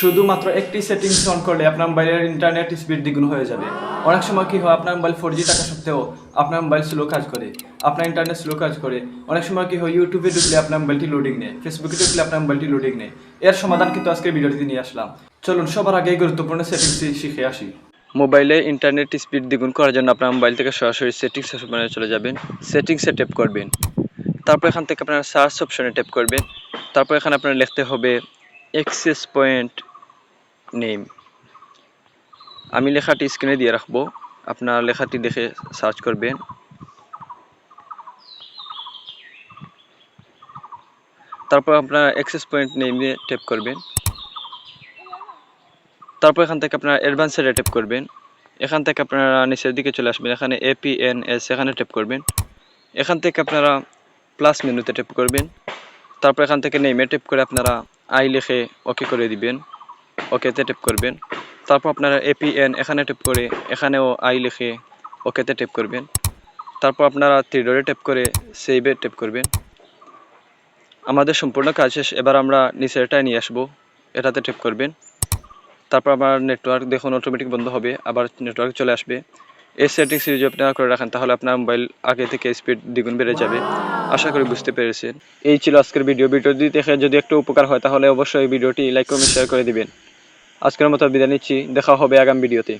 শুধুমাত্র একটি settings on করলে আপনার মোবাইলের ইন্টারনেট স্পিড দ্বিগুণ হয়ে যাবে। অনেক সময় কি হয়, আপনার মোবাইল ফোর জি থাকা সত্ত্বেও আপনার মোবাইল স্লো কাজ করে, আপনার ইন্টারনেট স্লো কাজ করে। অনেক সময় কি হয় ইউটিউবে ঢুকলে আপনার মোবাইলটি লোডিং নেই ফেসবুকে ঢুকলে আপনার মোবাইলটি লোডিং নেই এর সমাধান কিন্তু আজকে ভিডিওটিতে নিয়ে আসলাম। চলুন, সবার আগে গুরুত্বপূর্ণ সেটিংসটি শিখে আসি। মোবাইলে ইন্টারনেট স্পিড দ্বিগুণ করার জন্য আপনার মোবাইল থেকে সরাসরি সেটিংস অপশনে চলে যাবেন। সেটিংসে ট্যাপ করবেন। তারপর এখান থেকে আপনারা সার্চ অপশনে ট্যাপ করবেন। তারপর এখানে আপনার লিখতে হবে অ্যাক্সেস পয়েন্ট নেম আমি লেখাটি স্ক্রিনে দিয়ে রাখব। আপনার লেখাটি দেখে সার্চ করবেন। তারপর আপনার অ্যাক্সেস পয়েন্ট নেমে ট্যাপ করবেন। তারপর এখান থেকে আপনারা অ্যাডভান্সে ট্যাপ করবেন। এখান থেকে আপনারা নিচের দিকে চলে আসবেন। এখানে এপিএনএস এখানে ট্যাপ করবেন। এখান থেকে আপনারা প্লাস মেনুতে ট্যাপ করবেন। তারপর এখান থেকে নেমে ট্যাপ করে আপনারা আই লিখে ওকে করে দিবেন। ওকেতে ট্যাপ করবেন। তারপর আপনারা এপিএন এখানে ট্যাপ করে, এখানেও আই লিখে ওকেতে ট্যাপ করবেন। তারপর আপনারা থ্রিডরে ট্যাপ করে সেভে ট্যাপ করবেন। আমাদের সম্পূর্ণ কাজ শেষ। এবার আমরা নিচেরটায় নিয়ে আসব। এটাতে ট্যাপ করবেন। তারপর আমার নেটওয়ার্ক দেখুন অটোমেটিক বন্ধ হবে। আবার নেটওয়ার্ক চলে আসবে। এই সেটিংস যদি আপনারা করে রাখেন, তাহলে আপনার মোবাইল আগে থেকে স্পিড দ্বিগুণ বেড়ে যাবে। আশা করি বুঝতে পেরেছেন। এই ছিল আজকের ভিডিও ভিডিওটি দেখে যদি একটু উপকার হয়, তাহলে অবশ্যই ভিডিওটি লাইক কমেন্ট শেয়ার করে দিবেন। আজকের মতো বিদায় নিচ্ছি দেখা হবে আগামী ভিডিওতে।